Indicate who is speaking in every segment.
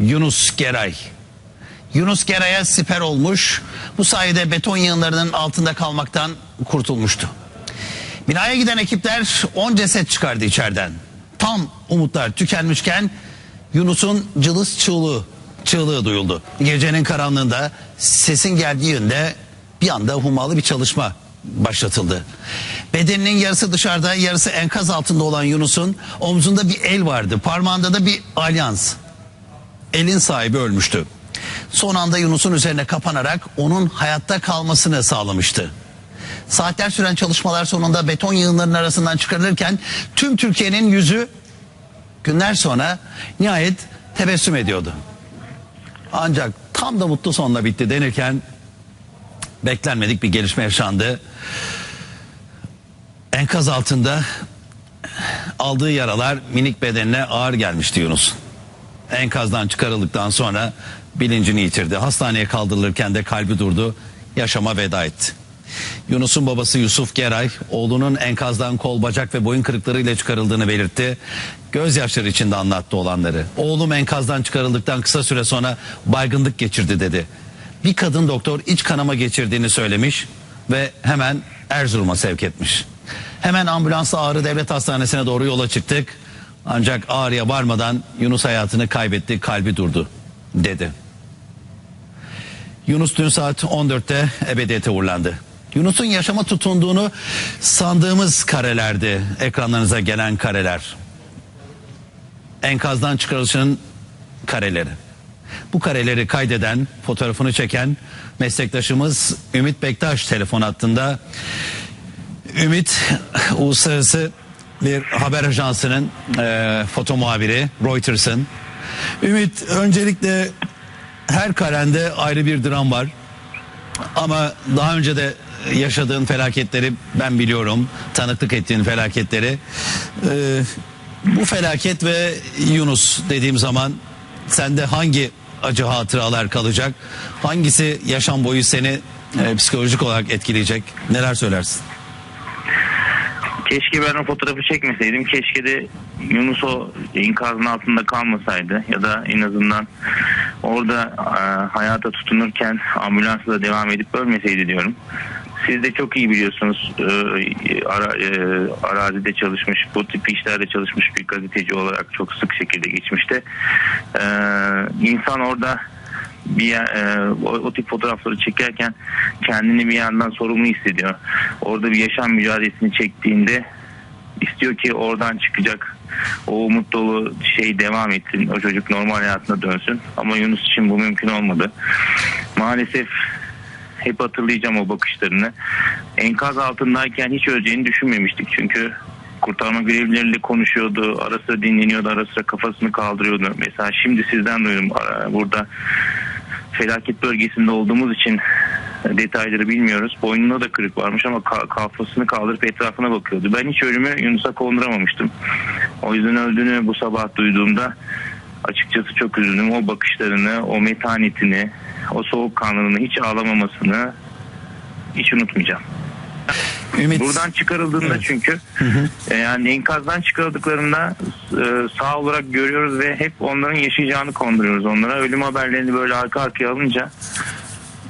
Speaker 1: Yunus Geray. Yunus Geray'a siper olmuş. Bu sayede beton yığınlarının altında kalmaktan kurtulmuştu. Binaya giden ekipler 10 ceset çıkardı içeriden. Tam umutlar tükenmişken Yunus'un cılız çığlığı, çığlığı duyuldu. Gecenin karanlığında sesin geldiği yönde bir anda hummalı bir çalışma başlatıldı. Bedeninin yarısı dışarıda yarısı enkaz altında olan Yunus'un omzunda bir el vardı. Parmağında da bir alyans. Elin sahibi ölmüştü. Son anda Yunus'un üzerine kapanarak onun hayatta kalmasını sağlamıştı. Saatler süren çalışmalar sonunda beton yığınlarının arasından çıkarılırken tüm Türkiye'nin yüzü günler sonra nihayet tebessüm ediyordu. Ancak tam da mutlu sonla bitti denirken beklenmedik bir gelişme yaşandı. Enkaz altında aldığı yaralar minik bedenine ağır gelmişti Yunus. Enkazdan çıkarıldıktan sonra bilincini yitirdi. Hastaneye kaldırılırken de kalbi durdu. Yaşama veda etti. Yunus'un babası Yusuf Geray oğlunun enkazdan kol bacak ve boyun kırıklarıyla çıkarıldığını belirtti. Gözyaşları içinde anlattı olanları. Oğlum enkazdan çıkarıldıktan kısa süre sonra baygınlık geçirdi dedi. Bir kadın doktor iç kanama geçirdiğini söylemiş ve hemen Erzurum'a sevk etmiş. Hemen ambulansla Ağrı Devlet Hastanesi'ne doğru yola çıktık. Ancak Ağrı'ya varmadan Yunus hayatını kaybetti, kalbi durdu dedi. Yunus dün saat 14'te ebediyete uğurlandı. Yunus'un yaşama tutunduğunu sandığımız karelerdi ekranlarınıza gelen kareler. Enkazdan çıkarılışının kareleri. Bu kareleri kaydeden, fotoğrafını çeken meslektaşımız Ümit Bektaş telefon hattında. Ümit uluslararası bir haber ajansının e, foto muhabiri Reuters'ın. Ümit öncelikle her karende ayrı bir dram var. Ama daha önce de yaşadığın felaketleri ben biliyorum. Tanıklık ettiğin felaketleri. Ee, bu felaket ve Yunus dediğim zaman sende hangi acı hatıralar kalacak? Hangisi yaşam boyu seni e, psikolojik olarak etkileyecek? Neler söylersin?
Speaker 2: Keşke ben o fotoğrafı çekmeseydim. Keşke de Yunus o enkazın altında kalmasaydı. Ya da en azından orada e, hayata tutunurken ambulansla devam edip ölmeseydi diyorum. Siz de çok iyi biliyorsunuz e, ara, e, arazide çalışmış, bu tip işlerde çalışmış bir gazeteci olarak çok sık şekilde geçmişte. E, insan orada bir e, o, o tip fotoğrafları çekerken kendini bir yandan sorumlu hissediyor. Orada bir yaşam mücadelesini çektiğinde istiyor ki oradan çıkacak o umut dolu şey devam etsin. O çocuk normal hayatına dönsün. Ama Yunus için bu mümkün olmadı. Maalesef hep hatırlayacağım o bakışlarını. Enkaz altındayken hiç öleceğini düşünmemiştik. Çünkü kurtarma görevlileriyle konuşuyordu. Ara sıra dinleniyordu. Ara sıra kafasını kaldırıyordu. Mesela şimdi sizden duydum burada felaket bölgesinde olduğumuz için detayları bilmiyoruz. Boynunda da kırık varmış ama ka- kafasını kaldırıp etrafına bakıyordu. Ben hiç ölümü Yunus'a konduramamıştım. O yüzden öldüğünü bu sabah duyduğumda açıkçası çok üzüldüm. O bakışlarını, o metanetini, o soğukkanlılığını, hiç ağlamamasını hiç unutmayacağım.
Speaker 1: Ümit
Speaker 2: Buradan çıkarıldığında çünkü e, yani enkazdan çıkarıldıklarında e, sağ olarak görüyoruz ve hep onların yaşayacağını konduruyoruz onlara. Ölüm haberlerini böyle arka arkaya alınca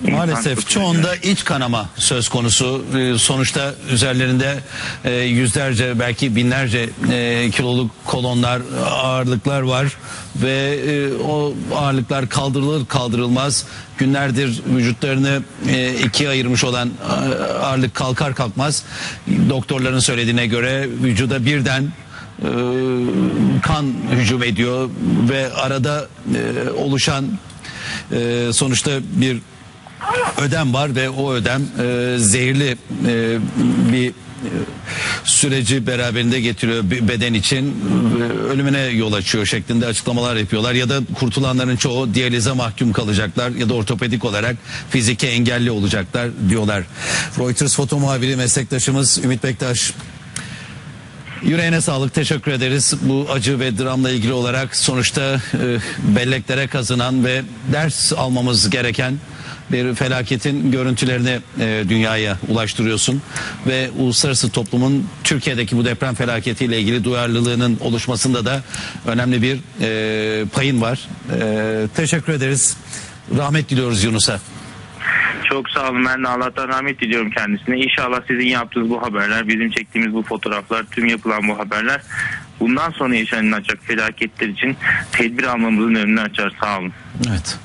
Speaker 1: Maalesef çoğunda iç kanama söz konusu. Ee, Sonuçta üzerlerinde e, yüzlerce belki binlerce e, kiloluk kolonlar, ağırlıklar var ve e, o ağırlıklar kaldırılır kaldırılmaz günlerdir vücutlarını ikiye ayırmış olan ağırlık kalkar kalkmaz doktorların söylediğine göre vücuda birden kan hücum ediyor ve arada oluşan sonuçta bir ödem var ve o ödem e, zehirli e, bir e, süreci beraberinde getiriyor beden için e, ölümüne yol açıyor şeklinde açıklamalar yapıyorlar ya da kurtulanların çoğu diyalize mahkum kalacaklar ya da ortopedik olarak fiziki engelli olacaklar diyorlar. Reuters foto muhabiri meslektaşımız Ümit Bektaş Yüreğine sağlık teşekkür ederiz. Bu acı ve dramla ilgili olarak sonuçta e, belleklere kazınan ve ders almamız gereken bir felaketin görüntülerini e, dünyaya ulaştırıyorsun ve uluslararası toplumun Türkiye'deki bu deprem felaketiyle ilgili duyarlılığının oluşmasında da önemli bir e, payın var. E, teşekkür ederiz. Rahmet diliyoruz Yunus'a.
Speaker 2: Çok sağ olun. Ben de Allah'tan rahmet diliyorum kendisine. İnşallah sizin yaptığınız bu haberler, bizim çektiğimiz bu fotoğraflar, tüm yapılan bu haberler bundan sonra yaşanacak felaketler için tedbir almamızın önünü açar. Sağ olun.
Speaker 1: Evet.